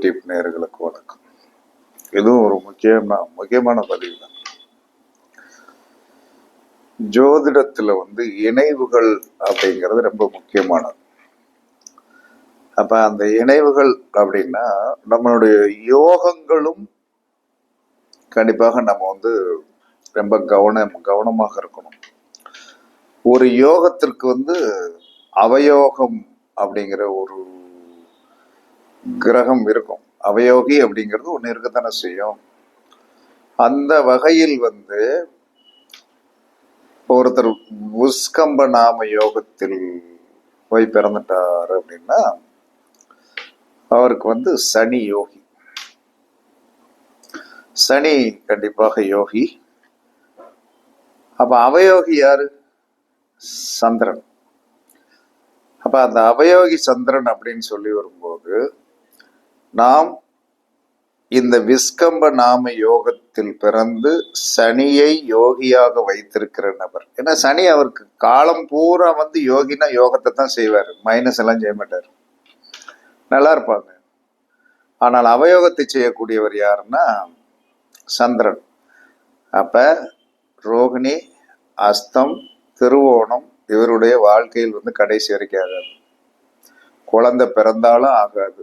YouTube நேர்களுக்கு வணக்கம். இதுவும் ஒரு முக்கியமான முக்கியமான பதிவு தான் ஜோதிடத்துல வந்து இணைவுகள் அப்படிங்கிறது ரொம்ப முக்கியமானது. அப்ப அந்த இணைவுகள் அப்படின்னா நம்மளுடைய யோகங்களும் கண்டிப்பாக நம்ம வந்து ரொம்ப கவனம் கவனமாக இருக்கணும். ஒரு யோகத்திற்கு வந்து அவயோகம் அப்படிங்கிற ஒரு கிரகம் இருக்கும். அவயோகி அப்படிங்கிறது ஒன்று இருக்கத்தானே செய்யும். அந்த வகையில் வந்து ஒருத்தர் உஸ்கம்ப நாம யோகத்தில் போய் பிறந்துட்டார் அப்படின்னா அவருக்கு வந்து சனி யோகி. சனி கண்டிப்பாக யோகி. அப்ப அவயோகி யாரு? சந்திரன். அப்ப அந்த அவயோகி சந்திரன் அப்படின்னு சொல்லி வரும்போது நாம் இந்த விஸ்கம்ப நாம யோகத்தில் பிறந்து சனியை யோகியாக வைத்திருக்கிற நபர். ஏன்னா சனி அவருக்கு காலம் பூரா வந்து யோகினா யோகத்தை தான் செய்வார். மைனஸ் எல்லாம் செய்ய மாட்டார். நல்லா இருப்பாங்க. ஆனால் அவயோகத்தை செய்யக்கூடியவர் யாருன்னா சந்திரன். அப்ப ரோகிணி அஸ்தம் திருவோணம் இவருடைய வாழ்க்கையில் வந்து கடைசி வரைக்கும் ஆகாது. குழந்தை பிறந்தாலும் ஆகாது.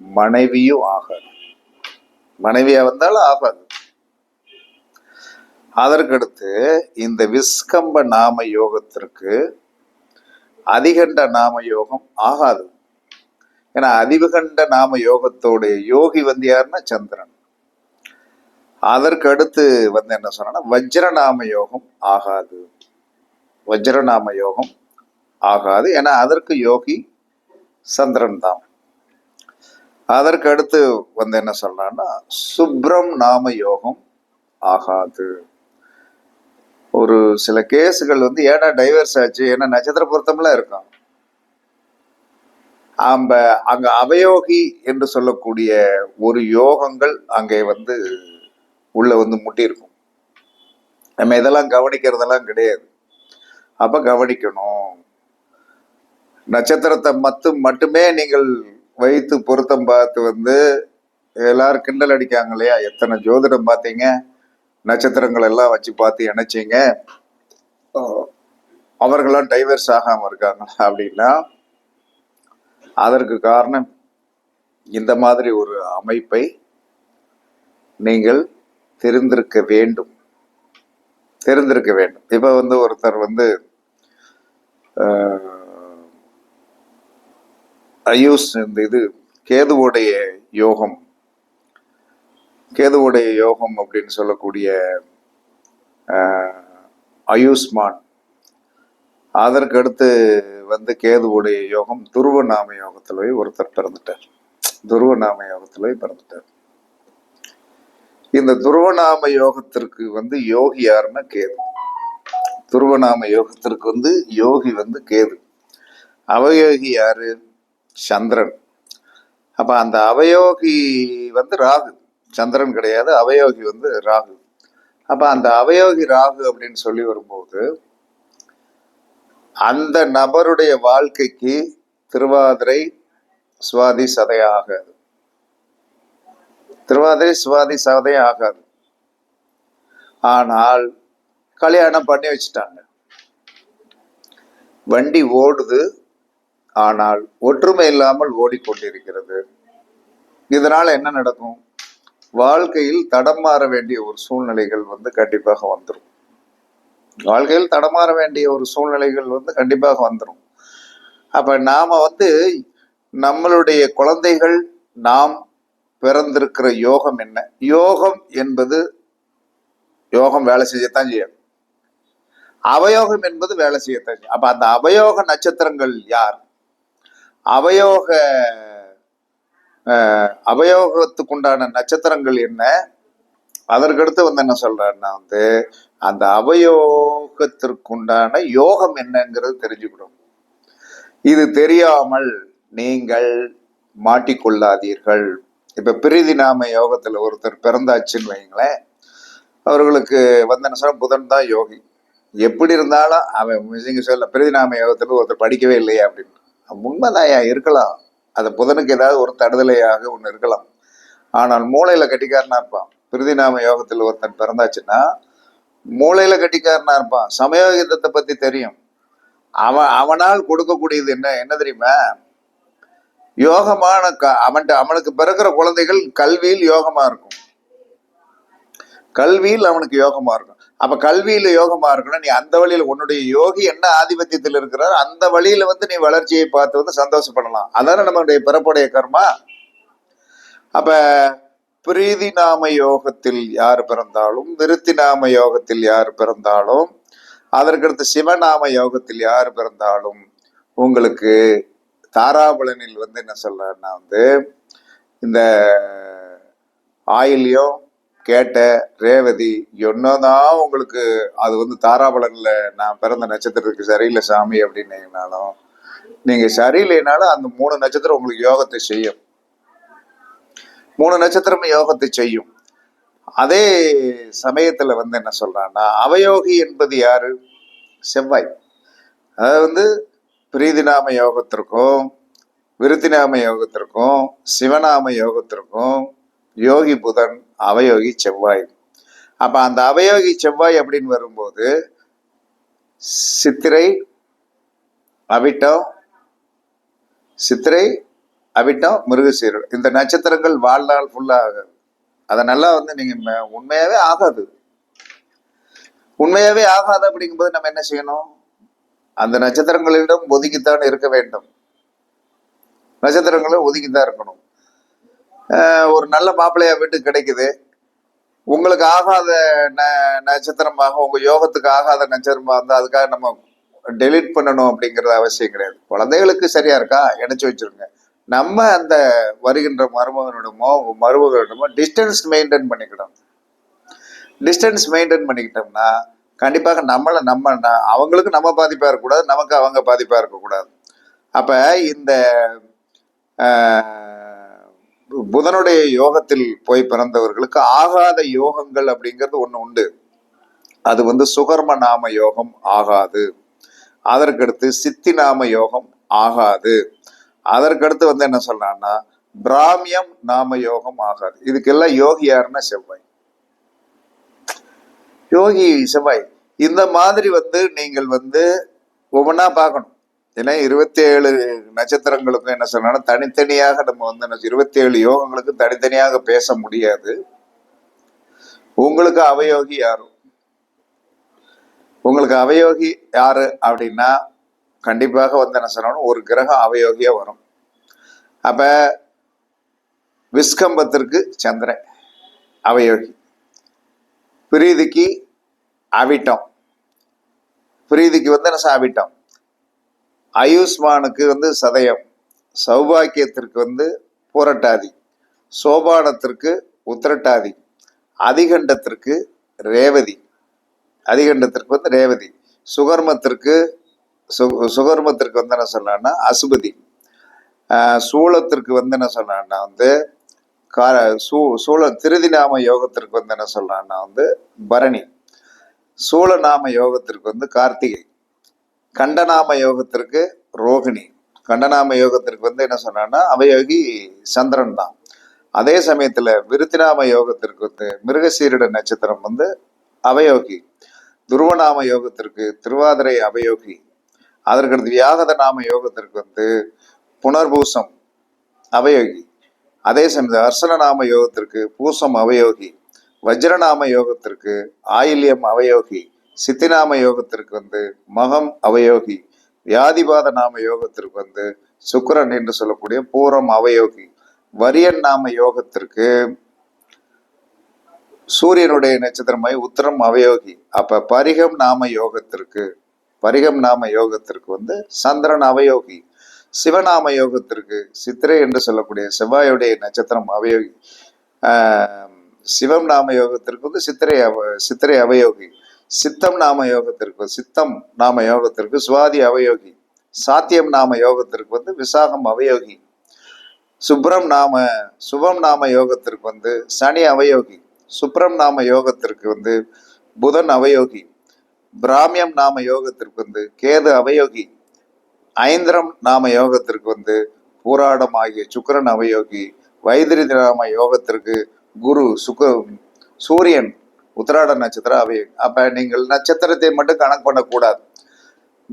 மனைவியும் ஆகாது. மனைவியா வந்தாலும் ஆகாது. அதற்கடுத்து இந்த விஸ்கம்ப நாம யோகத்திற்கு அதிகண்ட நாம யோகம் ஆகாது. ஏன்னா அதிகண்ட நாம யோகத்தோடைய யோகி வந்து யாருன்னா சந்திரன். அதற்கு அடுத்து வந்து என்ன சொன்னா வஜ்ரநாம யோகம் ஆகாது. வஜ்ரநாம யோகம் ஆகாது. ஏன்னா அதற்கு யோகி சந்திரன் தான். அதற்கு அடுத்து வந்து என்ன சொல்றான்னா சுப்ரம் நாம யோகம் ஆகாது. ஒரு சில கேஸுகள் வந்து ஏடா டைவர்ஸ் ஆச்சு? ஏன்னா நட்சத்திர பொருத்தம்லாம் இருக்கும். ஆம்ப அங்க அவயோகி என்று சொல்லக்கூடிய ஒரு யோகங்கள் அங்கே வந்து உள்ள வந்து முட்டியிருக்கும். நம்ம இதெல்லாம் கவனிக்கிறதெல்லாம் கிடையாது. அப்ப கவனிக்கணும். நட்சத்திரத்தை மத்து மட்டுமே நீங்கள் வைத்து பொருத்தம் பார்த்து வந்து எல்லாரும் கிண்டல் அடிக்காங்க இல்லையா? எத்தனை ஜோதிடம் பார்த்தீங்க? நட்சத்திரங்கள் எல்லாம் வச்சு பார்த்து இணைச்சிங்க. அவர்களாம் டைவர்ஸ் ஆகாமல் இருக்காங்க அப்படின்னா அதற்கு காரணம் இந்த மாதிரி ஒரு அமைப்பை நீங்கள் தெரிந்திருக்க வேண்டும். தெரிந்திருக்க வேண்டும். இப்போ வந்து ஒருத்தர் வந்து அயூஸ் இந்த இது கேதுவுடைய யோகம். கேதுவுடைய யோகம் அப்படின்னு சொல்லக்கூடிய ஆஹ், அயூஸ்மான் அதற்கு அடுத்து வந்து கேதுவுடைய யோகம் துருவ நாம போய் ஒருத்தர் பிறந்துட்டார். துருவநாம யோகத்துல போய் பிறந்துட்டார். இந்த துருவநாம யோகத்திற்கு வந்து யோகி யாருன்னா கேது. துருவநாம யோகத்திற்கு வந்து யோகி வந்து கேது. அவயோகி யாரு? சந்திரன். அப்ப அந்த அவயோகி வந்து ராகு. சந்திரன் கிடையாது அவயோகி வந்து ராகு. அப்ப அந்த அவயோகி ராகு அப்படின்னு சொல்லி வரும்போது அந்த நபருடைய வாழ்க்கைக்கு திருவாதிரை சுவாதி சதை ஆகாது. திருவாதிரை சுவாதி சதை ஆகாது. ஆனால் கல்யாணம் பண்ணி வச்சுட்டாங்க. வண்டி ஓடுது ஆனால் ஒற்றுமை இல்லாமல் ஓடிக்கொண்டிருக்கிறது. இதனால் என்ன நடக்கும்? வாழ்க்கையில் தடம் மாற வேண்டிய ஒரு சூழ்நிலைகள் வந்து கண்டிப்பாக வந்துடும் வாழ்க்கையில் தடமாற வேண்டிய ஒரு சூழ்நிலைகள் வந்து கண்டிப்பாக வந்துடும் அப்ப நாம வந்து நம்மளுடைய குழந்தைகள் நாம் பிறந்திருக்கிற யோகம் என்ன? யோகம் என்பது யோகம் வேலை செய்யத்தான் செய்யும் அவயோகம் என்பது வேலை செய்யத்தான் செய்யும். அப்ப அந்த அவயோக நட்சத்திரங்கள் யார்? அவயோக அவயோகத்துக்குண்டான நட்சத்திரங்கள் என்ன? அதற்கடுத்து வந்து என்ன சொல்றாருன்னா வந்து அந்த அவயோகத்திற்குண்டான யோகம் என்னங்கிறது தெரிஞ்சுக்கணும். இது தெரியாமல் நீங்கள் மாட்டிக்கொள்ளாதீர்கள். இப்ப பிரீதி நாம யோகத்துல ஒருத்தர் பிறந்தாச்சுன்னு வைங்களேன் அவர்களுக்கு வந்து என்ன சொல்ல புதன் தான் யோகி. எப்படி இருந்தாலும் அவன் சொல்ல சொல்ல பிரதிநாம யோகத்துல ஒருத்தர் படிக்கவே இல்லையா அப்படின்னு. உண்மைதாயா இருக்கலாம். அது புதனுக்கு ஏதாவது ஒரு தடுதலையாக ஒன்று இருக்கலாம். ஆனால் மூளையில கட்டிக்காரனா இருப்பான். பிரிதிநாம யோகத்தில் ஒருத்தன் பிறந்தாச்சுன்னா மூளையில கட்டிக்காரனா இருப்பான். சமயோகிதத்தை பத்தி தெரியும். அவன் அவனால் கொடுக்கக்கூடியது என்ன என்ன தெரியுமா? யோகமான க அவன்கிட்ட அவனுக்கு பிறக்கிற குழந்தைகள் கல்வியில் யோகமா இருக்கும். கல்வியில் அவனுக்கு யோகமா இருக்கும். அப்ப கல்வியில யோகமா இருக்கணும் நீ அந்த வழியில உன்னுடைய யோகி என்ன ஆதிபத்தியத்தில் இருக்கிறார் அந்த வழியில வந்து நீ வளர்ச்சியை பார்த்து வந்து சந்தோஷப்படலாம். அதான நம்மளுடைய பிறப்புடைய கர்மா? அப்ப பிரீதி நாம யோகத்தில் யார் பிறந்தாலும் விருத்தி நாம யோகத்தில் யார் பிறந்தாலும் அதற்கடுத்து சிவநாம யோகத்தில் யார் பிறந்தாலும் உங்களுக்கு தாராபலனில் வந்து என்ன சொல்றேன்னா வந்து இந்த ஆயில்யம் கேட்ட ரேவதி என்னதான் உங்களுக்கு அது வந்து தாராபலன்ல நான் பிறந்த நட்சத்திரத்துக்கு சரியில்லை சாமி அப்படின்னீங்கனாலும் நீங்க சரியில்லைனாலும் அந்த மூணு நட்சத்திரம் உங்களுக்கு யோகத்தை செய்யும். மூணு நட்சத்திரமும் யோகத்தை செய்யும். அதே சமயத்துல வந்து என்ன சொல்றான்னா அவயோகி என்பது யாரு? செவ்வாய். அதாவது வந்து பிரீதிநாம யோகத்திற்கும் விருத்திநாம யோகத்திற்கும் சிவநாம யோகத்திற்கும் யோகி புதன் அவயோகி செவ்வாய். அப்ப அந்த அவயோகி செவ்வாய் அப்படின்னு வரும்போது சித்திரை அவிட்டம் சித்திரை அவிட்டம் மிருகசீரல். இந்த நட்சத்திரங்கள் வாழ்நாள் ஃபுல்லாக அதை நல்லா வந்து நீங்க உண்மையாவே ஆகாது. உண்மையாவே ஆகாது அப்படிங்கும்போது நம்ம என்ன செய்யணும்? அந்த நட்சத்திரங்களிடம் ஒதுக்கித்தான் இருக்க வேண்டும். நட்சத்திரங்களும் ஒதுக்கித்தான் இருக்கணும். ஒரு நல்ல மாப்பிள்ளையா வீட்டு கிடைக்குது. உங்களுக்கு ஆகாத ந- நட்சத்திரமாக உங்க யோகத்துக்கு ஆகாத நட்சத்திரமா இருந்தா அதுக்காக நம்ம டெலீட் பண்ணணும் அப்படிங்கிறது அவசியம் கிடையாது. குழந்தைகளுக்கு சரியா இருக்கா? இணைச்சு வச்சிருங்க. நம்ம அந்த வருகின்ற மருமகனிடமோ மருமகனிடமோ டிஸ்டன்ஸ் மெயின்டைன் பண்ணிக்கணும். டிஸ்டன்ஸ் மெயின்டைன் பண்ணிக்கிட்டோம்னா கண்டிப்பாக நம்மளை நம்ம அவங்களுக்கு நம்ம பாதிப்பாக இருக்கக்கூடாது நமக்கு அவங்க பாதிப்பாக இருக்கக்கூடாது. அப்போ இந்த புதனுடைய யோகத்தில் போய் பிறந்தவர்களுக்கு ஆகாத யோகங்கள் அப்படிங்கிறது ஒண்ணு உண்டு. அது வந்து சுகர்ம நாம யோகம் ஆகாது. அதற்கடுத்து சித்தி நாம யோகம் ஆகாது. அதற்கடுத்து வந்து என்ன சொல்றான்னா பிராமியம் நாம யோகம் ஆகாது. இதுக்கெல்லாம் யோகி யாருன்னா செவ்வாய். யோகி செவ்வாய். இந்த மாதிரி வந்து நீங்கள் வந்து ஒவ்வொன்றா பார்க்கணும். ஏன்னா இருபத்தி ஏழு நட்சத்திரங்களுக்கும் என்ன சொல்லணும் தனித்தனியாக நம்ம வந்து இருபத்தி ஏழு யோகங்களுக்கும் தனித்தனியாக பேச முடியாது. உங்களுக்கு அவயோகி யாரும் உங்களுக்கு அவயோகி யாரு அப்படின்னா கண்டிப்பாக வந்து என்ன சொல்லணும் ஒரு கிரகம் அவயோகியா வரும். அப்ப விஸ்கம்பத்திற்கு சந்திரன் அவயோகி. பிரீதிக்கு அவிட்டம். பிரீதிக்கு வந்து என்ன அவிட்டம் ஆயுஷ்மானுக்கு வந்து சதயம் சௌபாக்கியத்திற்கு வந்து புரட்டாதி சோபானத்திற்கு உத்திரட்டாதி அதிகண்டத்திற்கு ரேவதி அதிகண்டத்திற்கு வந்து ரேவதி சுகர்மத்திற்கு சு சுகர்மத்திற்கு வந்து என்ன சொல்லலாம்னா அசுபதி. சூளத்திற்கு வந்து என்ன சொன்னான்னா வந்து கார சூ சூழ திருதிநாம யோகத்திற்கு வந்து என்ன சொல்கிறான்னா வந்து பரணி சூழநாம யோகத்திற்கு வந்து கார்த்திகை. கண்டநாம யோகத்திற்கு ரோகிணி. கண்டநாம யோகத்திற்கு வந்து என்ன சொன்னான்னா அவயோகி சந்திரன் தான். அதே சமயத்துல விருத்திநாம யோகத்திற்கு வந்து மிருகசீரிட நட்சத்திரம் வந்து அவயோகி. துருவநாம யோகத்திற்கு திருவாதிரை அவயோகி. அதற்கடுத்து வியாகத நாம யோகத்திற்கு வந்து புனர்பூசம் அவயோகி. அதே சமயத்தில் அர்சனநாம யோகத்திற்கு பூசம் அவயோகி. வஜ்ரநாம யோகத்திற்கு ஆயில்யம் அவயோகி. சித்திநாம யோகத்திற்கு வந்து மகம் அவயோகி வியாதிபாத நாம யோகத்திற்கு வந்து சுக்கரன் என்று சொல்லக்கூடிய பூரம் அவயோகி வரியன் நாம யோகத்திற்கு சூரியனுடைய நட்சத்திரமாய் உத்தரம் அவயோகி. அப்ப பரிகம் நாம யோகத்திற்கு பரிகம் நாம யோகத்திற்கு வந்து சந்திரன் அவயோகி. சிவநாம யோகத்திற்கு சித்திரை என்று சொல்லக்கூடிய செவ்வாயுடைய நட்சத்திரம் அவயோகி. சிவம் நாம யோகத்திற்கு வந்து சித்திரை அவ சித்திரை அவயோகி. சித்தம் நாம யோகத்திற்கு சித்தம் நாம யோகத்திற்கு சுவாதி அவயோகி சாத்தியம் நாம யோகத்திற்கு வந்து விசாகம் அவயோகி சுப்ரம் நாம சுபம் நாம யோகத்திற்கு வந்து சனி அவயோகி சுப்ரம் நாம யோகத்திற்கு வந்து புதன் அவயோகி பிராமியம் நாம யோகத்திற்கு வந்து கேது அவயோகி ஐந்திரம் நாம யோகத்திற்கு வந்து பூராடம் ஆகிய சுக்கரன் அவயோகி வைத்திரி நாம யோகத்திற்கு குரு சுக்க சூரியன் உத்திராட நட்சத்திரம் அவயோகம் அப்ப நீங்கள் நட்சத்திரத்தை மட்டும் கணக்கு பண்ணக்கூடாது.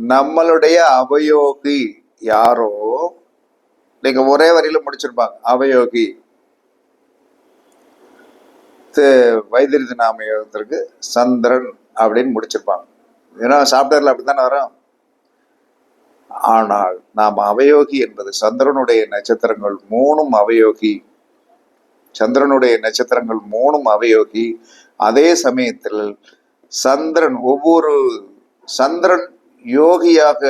நம்மளுடைய அவயோகி யாரோ நீங்க ஒரே வரியில முடிச்சிருப்பாங்க. அவயோகி. தி- வைத்திருதி நாம யோகத்திற்கு சந்திரன் அப்படின்னு முடிச்சிருப்பாங்க. ஏன்னா சாப்ட்வேர்ல அப்படித்தானே வரும்? ஆனால் நாம் அவயோகி என்பது சந்திரனுடைய நட்சத்திரங்கள் மூணும் அவயோகி. சந்திரனுடைய நட்சத்திரங்கள் மூணும் அவயோகி. அதே சமயத்தில் சந்திரன் ஒவ்வொரு சந்திரன் யோகியாக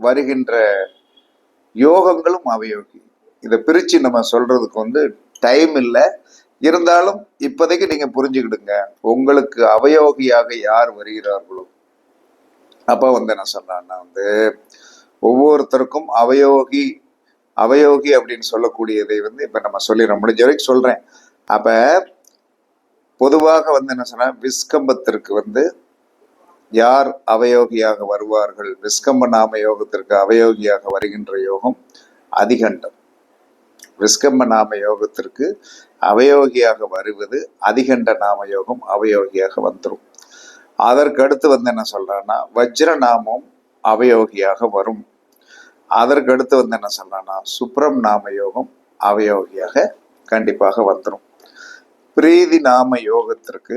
வருகின்ற யோகங்களும் அவயோகி. இதை பிரித்து நம்ம சொல்றதுக்கு வந்து டைம் இல்லை. இருந்தாலும் இப்போதைக்கு நீங்க புரிஞ்சுக்கிடுங்க. உங்களுக்கு அவயோகியாக யார் வருகிறார்களோ. அப்போ வந்து என்ன சொல்றான்னா வந்து ஒவ்வொருத்தருக்கும் அவயோகி அவயோகி அப்படின்னு சொல்லக்கூடியதை வந்து இப்போ நம்ம சொல்லி முடிஞ்ச வரைக்கும் சொல்கிறேன் அப்போ பொதுவாக வந்து என்ன சொன்னா விஸ்கம்பத்திற்கு வந்து யார் அவயோகியாக வருவார்கள்? விஸ்கம்ப நாம யோகத்திற்கு அவயோகியாக வருகின்ற யோகம் அதிகண்டம். விஸ்கம்ப நாம யோகத்திற்கு அவயோகியாக வருவது அதிகண்ட நாம யோகம் அவயோகியாக வந்துடும் அதற்கு அடுத்து வந்து என்ன சொல்றான்னா வஜ்ர நாமம் அவயோகியாக வரும். அதற்கு அடுத்து வந்து என்ன சொல்றான்னா சுப்ரம் நாம யோகம் அவயோகியாக கண்டிப்பாக வந்துடும் பிரீதி நாம யோகத்திற்கு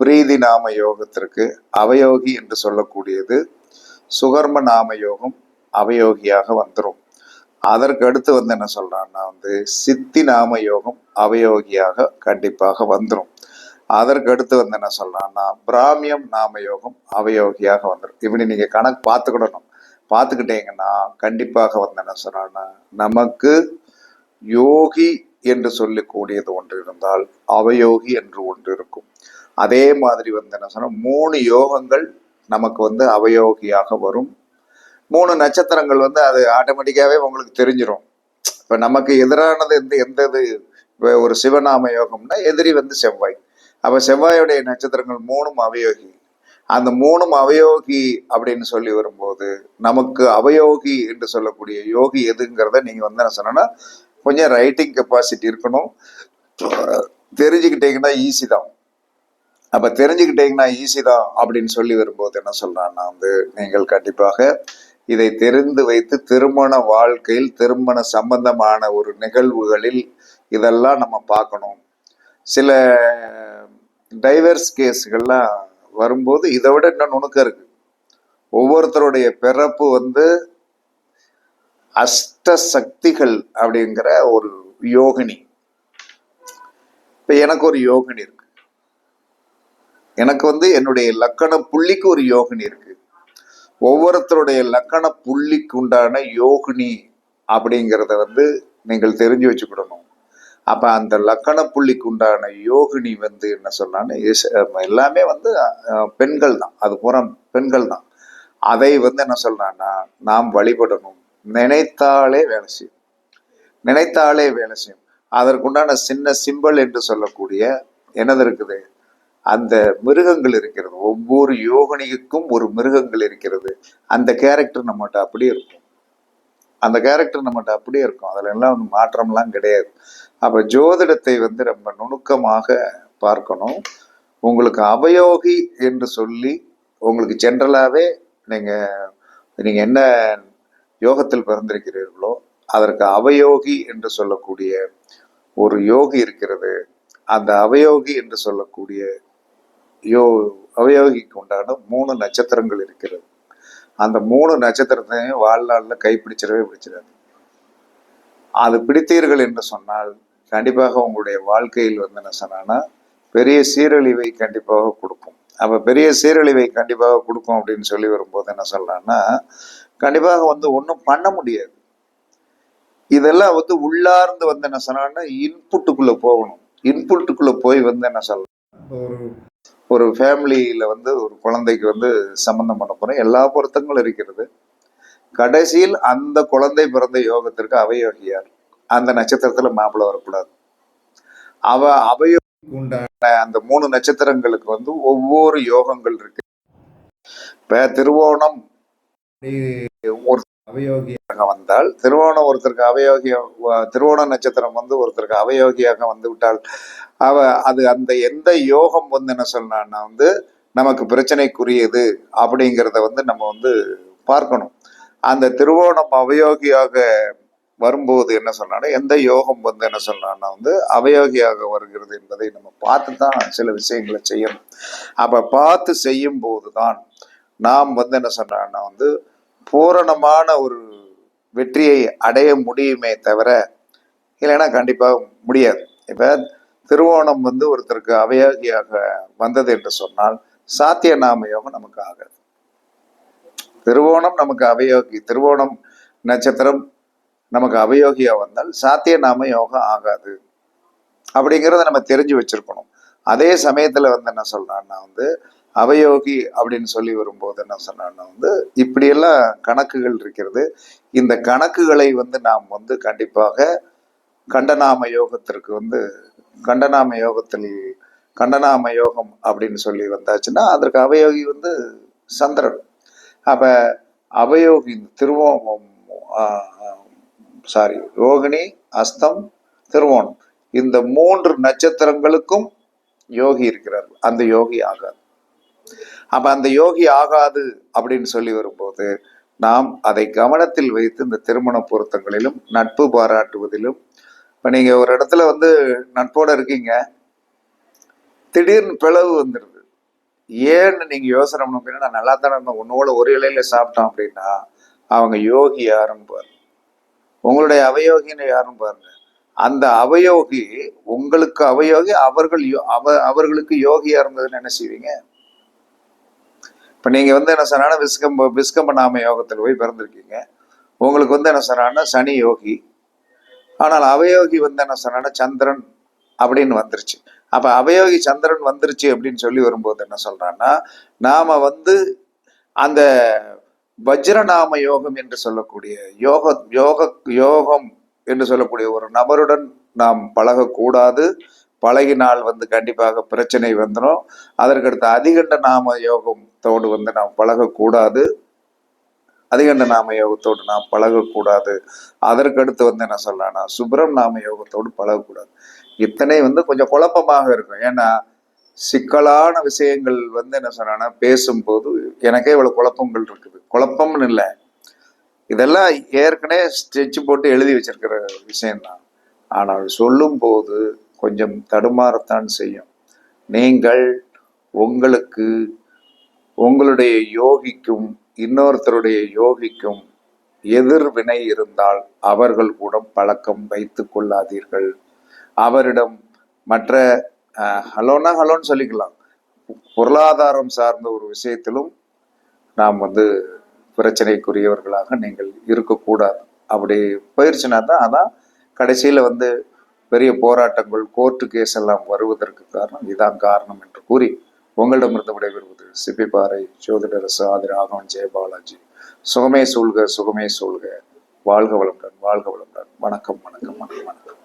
பிரீதி நாம யோகத்திற்கு அவயோகி என்று சொல்லக்கூடியது சுகர்ம நாம யோகம் அவயோகியாக வந்துடும் அதற்கு அடுத்து வந்து என்ன சொல்றான்னா வந்து சித்தி நாம யோகம் அவயோகியாக கண்டிப்பாக வந்துடும் அதற்கு அடுத்து வந்து என்ன சொல்றான்னா பிராமியம் நாம யோகம் அவயோகியாக வந்துடும் இப்படி நீங்க கணக்கு பார்த்துக்கிடணும். பார்த்துக்கிட்டீங்கன்னா கண்டிப்பாக வந்து என்ன சொல்றான்னா நமக்கு யோகி என்று சொல்லக்கூடியது ஒன்று இருந்தால் அவயோகி என்று ஒன்று இருக்கும் அதே மாதிரி வந்து என்ன சொன்னால் மூணு யோகங்கள் நமக்கு வந்து அவயோகியாக வரும். மூணு நட்சத்திரங்கள் வந்து அது ஆட்டோமேட்டிக்காவே உங்களுக்கு தெரிஞ்சிரும். இப்ப நமக்கு எதிரானது எந்த எந்த இது இப்போ ஒரு சிவநாம யோகம்னா எதிரி வந்து செவ்வாய். அப்ப செவ்வாயுடைய நட்சத்திரங்கள் மூணும் அவயோகி. அந்த மூணும் அவயோகி அப்படின்னு சொல்லி வரும்போது நமக்கு அவயோகி என்று சொல்லக்கூடிய யோகி எதுங்கிறத நீங்க வந்து என்ன சொன்னா கொஞ்சம் ரைட்டிங் கெப்பாசிட்டி இருக்கணும். தெரிஞ்சுக்கிட்டீங்கன்னா ஈஸி தான். அப்போ தெரிஞ்சுக்கிட்டீங்கன்னா ஈஸி தான் அப்படின்னு சொல்லி வரும்போது என்ன சொல்கிறான்னா வந்து நீங்கள் கண்டிப்பாக இதை தெரிந்து வைத்து திருமண வாழ்க்கையில் திருமண சம்பந்தமான ஒரு நிகழ்வுகளில் இதெல்லாம் நம்ம பார்க்கணும். சில டைவர்ஸ் கேஸுகள்லாம் வரும்போது இதை விட இன்னும் நுணுக்கம் இருக்குது ஒவ்வொருத்தருடைய பிறப்பு வந்து அஷ்ட சக்திகள் அப்படிங்கிற ஒரு யோகினி. இப்போ எனக்கு ஒரு யோகினி இருக்கு. எனக்கு வந்து என்னுடைய லக்கண புள்ளிக்கு ஒரு யோகினி இருக்கு. ஒவ்வொருத்தருடைய லக்கண புள்ளிக்கு உண்டான யோகினி அப்படிங்கிறத வந்து நீங்கள் தெரிஞ்சு வச்சுக்கிடணும். அப்ப அந்த லக்கண புள்ளிக்கு உண்டான யோகினி வந்து என்ன சொன்னான்னு எல்லாமே வந்து பெண்கள் தான் அது பூரா பெண்கள் தான் அதை வந்து என்ன சொல்றான்னா நாம் வழிபடணும். நினைத்தாலே வேலை செய்யும். நினைத்தாலே வேலை செய்யும். அதற்குண்டான சின்ன சிம்பல் என்று சொல்லக்கூடிய என்னது இருக்குது? அந்த மிருகங்கள் இருக்கிறது. ஒவ்வொரு யோகனிக்கும் ஒரு மிருகங்கள் இருக்கிறது. அந்த கேரக்டர் நம்மகிட்ட அப்படியே இருக்கும். அந்த கேரக்டர் நம்மகிட்ட அப்படியே இருக்கும். அதுல எல்லாம் வந்து மாற்றம்லாம் கிடையாது. அப்ப ஜோதிடத்தை வந்து ரொம்ப நுணுக்கமாக பார்க்கணும். உங்களுக்கு அவயோகி என்று சொல்லி உங்களுக்கு ஜென்ரலாகவே நீங்க நீங்க என்ன யோகத்தில் பிறந்திருக்கிறீர்களோ அதற்கு அவயோகி என்று சொல்லக்கூடிய ஒரு யோகி இருக்கிறது. அந்த அவயோகி என்று சொல்லக்கூடிய யோ அவயோகிக்கு உண்டான மூணு நட்சத்திரங்கள் இருக்கிறது. அந்த மூணு நட்சத்திரத்தையும் வாழ்நாளில் கைப்பிடிச்சிடவே பிடிச்சிடாது. அது பிடித்தீர்கள் என்று சொன்னால் கண்டிப்பாக உங்களுடைய வாழ்க்கையில் வந்து என்ன சொன்னான்னா பெரிய சீரழிவை கண்டிப்பாக கொடுக்கும். அப்ப பெரிய சீரழிவை கண்டிப்பாக கொடுக்கும் அப்படின்னு சொல்லி வரும்போது என்ன சொல்லலாம்னா கண்டிப்பாக வந்து ஒன்றும் பண்ண முடியாது. இதெல்லாம் வந்து உள்ளார்ந்து வந்து என்ன சொன்னான்னா இன்புட்டுக்குள்ள போகணும். இன்புட்டுக்குள்ள போய் வந்து என்ன சொல்லலாம் ஒரு ஒரு ஃபேமிலியில வந்து ஒரு குழந்தைக்கு வந்து சம்பந்தம் பண்ண போறோம். எல்லா பொருத்தங்களும் இருக்கிறது. கடைசியில் அந்த குழந்தை பிறந்த யோகத்திற்கு அவயோகியார். அந்த நட்சத்திரத்துல மாப்பிள்ளை வரக்கூடாது. அவ உண்டான அந்த மூணு நட்சத்திரங்களுக்கு வந்து ஒவ்வொரு யோகங்கள் இருக்கு. இப்ப திருவோணம் ஒரு அவயோகியாக வந்தால் திருவோணம் ஒருத்தருக்கு அவயோகிய திருவோண நட்சத்திரம் வந்து ஒருத்தருக்கு அவயோகியாக வந்து விட்டால் அவ அது அந்த எந்த யோகம் வந்து என்ன சொல்லலாம்னா வந்து நமக்கு பிரச்சனைக்குரியது அப்படிங்கிறத வந்து நம்ம வந்து பார்க்கணும். அந்த திருவோணம் அவயோகியாக வரும்போது என்ன சொன்னான்னா எந்த யோகம் வந்து என்ன சொல்லலாம்னா வந்து அவயோகியாக வருகிறது என்பதை நம்ம பார்த்து தான் சில விஷயங்களை செய்யணும். அப்ப பார்த்து செய்யும் போது தான் நாம் வந்து என்ன சொன்னான்னா வந்து பூரணமான ஒரு வெற்றியை அடைய முடியுமே தவிர இல்லைன்னா கண்டிப்பாக முடியாது. இப்போ திருவோணம் வந்து ஒருத்தருக்கு அவயோகியாக வந்தது என்று சொன்னால் சாத்திய நாம யோகம் நமக்கு ஆகாது. திருவோணம் நமக்கு அவயோகி திருவோணம் நட்சத்திரம் நமக்கு அவயோகியா வந்தால் சாத்திய நாம யோகம் ஆகாது. அப்படிங்கிறத நம்ம தெரிஞ்சு வச்சிருக்கணும். அதே சமயத்துல வந்து என்ன சொல்றான்னா வந்து அவயோகி அப்படின்னு சொல்லி வரும்போது என்ன சொன்னான்னா வந்து இப்படியெல்லாம் கணக்குகள் இருக்கிறது. இந்த கணக்குகளை வந்து நாம் வந்து கண்டிப்பாக கண்டநாம யோகத்திற்கு வந்து கண்டநாம யோகத்தில் கண்டநாம யோகம் அப்படின்னு சொல்லி வந்தாச்சுன்னா அதற்கு அவயோகி வந்து சந்திரன். அப்ப அவயோகி திருவோணம் சாரி ரோகிணி அஸ்தம் திருவோணம். இந்த மூன்று நட்சத்திரங்களுக்கும் யோகி இருக்கிறார்கள். அந்த யோகி ஆகாது. அப்ப அந்த யோகி ஆகாது அப்படின்னு சொல்லி வரும்போது நாம் அதை கவனத்தில் வைத்து இந்த திருமண பொருத்தங்களிலும் நட்பு பாராட்டுவதிலும் இப்ப நீங்க ஒரு இடத்துல வந்து நட்போட இருக்கீங்க திடீர்னு பிளவு வந்துடுது ஏன்னு நீங்க யோசனை பண்ண அப்படின்னா நான் நல்லா தானே இருந்தேன் உன்னோட ஒரு இலையில சாப்பிட்டோம் அப்படின்னா அவங்க யோகி யாருன்னு பாருங்க. உங்களுடைய அவயோகின்னு யாருன்னு பாருங்க. அந்த அவயோகி உங்களுக்கு அவயோகி அவர்கள் யோ- அவ அவர்களுக்கு யோகியா இருந்ததுன்னு என்ன செய்வீங்க? இப்போ நீங்கள் வந்து என்ன சொன்னா விஸ்கம்ப விஸ்கம்ப நாம யோகத்தில் போய் பிறந்திருக்கீங்க. உங்களுக்கு வந்து என்ன சொன்னா சனி யோகி. ஆனால் அவயோகி வந்து என்ன சொன்னா சந்திரன் அப்படின்னு வந்துருச்சு. அப்போ அவயோகி சந்திரன் வந்துருச்சு அப்படின்னு சொல்லி வரும்போது என்ன சொல்கிறான்னா நாம் வந்து அந்த வஜ்ரநாம யோகம் என்று சொல்லக்கூடிய யோக யோக யோகம் என்று சொல்லக்கூடிய ஒரு நபருடன் நாம் பழகக்கூடாது. பழகினால் வந்து கண்டிப்பாக பிரச்சனை வந்துடும் அதற்கடுத்து அதிகண்ட நாம யோகத்தோடு வந்து நாம் பழகக்கூடாது. அதிகண்ட நாம யோகத்தோடு நாம் பழகக்கூடாது. அதற்கடுத்து வந்து என்ன சொல்லலாம்னா சுப்ரம் நாம யோகத்தோடு பழகக்கூடாது. இத்தனை வந்து கொஞ்சம் குழப்பமாக இருக்கும். ஏன்னா சிக்கலான விஷயங்கள் வந்து என்ன சொன்னா பேசும்போது எனக்கே இவ்வளவு குழப்பங்கள் இருக்குது. குழப்பம்னு இல்லை. இதெல்லாம் ஏற்கனவே ஸ்டெச் போட்டு எழுதி வச்சிருக்கிற விஷயம்தான். ஆனால் சொல்லும்போது கொஞ்சம் தடுமாறத்தான் செய்யும். நீங்கள் உங்களுக்கு உங்களுடைய யோகிக்கும் இன்னொருத்தருடைய யோகிக்கும் எதிர்வினை இருந்தால் அவர்கள் கூட பழக்கம் வைத்து கொள்ளாதீர்கள். அவரிடம் மற்ற ஹலோனா ஹலோன்னு சொல்லிக்கலாம். பொருளாதாரம் சார்ந்த ஒரு விஷயத்திலும் நாம் வந்து பிரச்சனைக்குரியவர்களாக நீங்கள் இருக்கக்கூடாது. அப்படி போயிருச்சுனா தான் அதான் கடைசியில் வந்து பெரிய போராட்டங்கள் கோர்ட்டு கேஸ் எல்லாம் வருவதற்கு காரணம் இதான் காரணம் என்று கூறி உங்களிடமிருந்து விடைபெறுவது சிப்பிப்பாறை ஜோதிடரசு ஆதி ராகவன் ஜெயபாலாஜி சுகமே சூழ்க சுகமே சூழ்க. வாழ்க வளமுடன் வாழ்க வளமுடன். வணக்கம் வணக்கம் வணக்கம் வணக்கம்.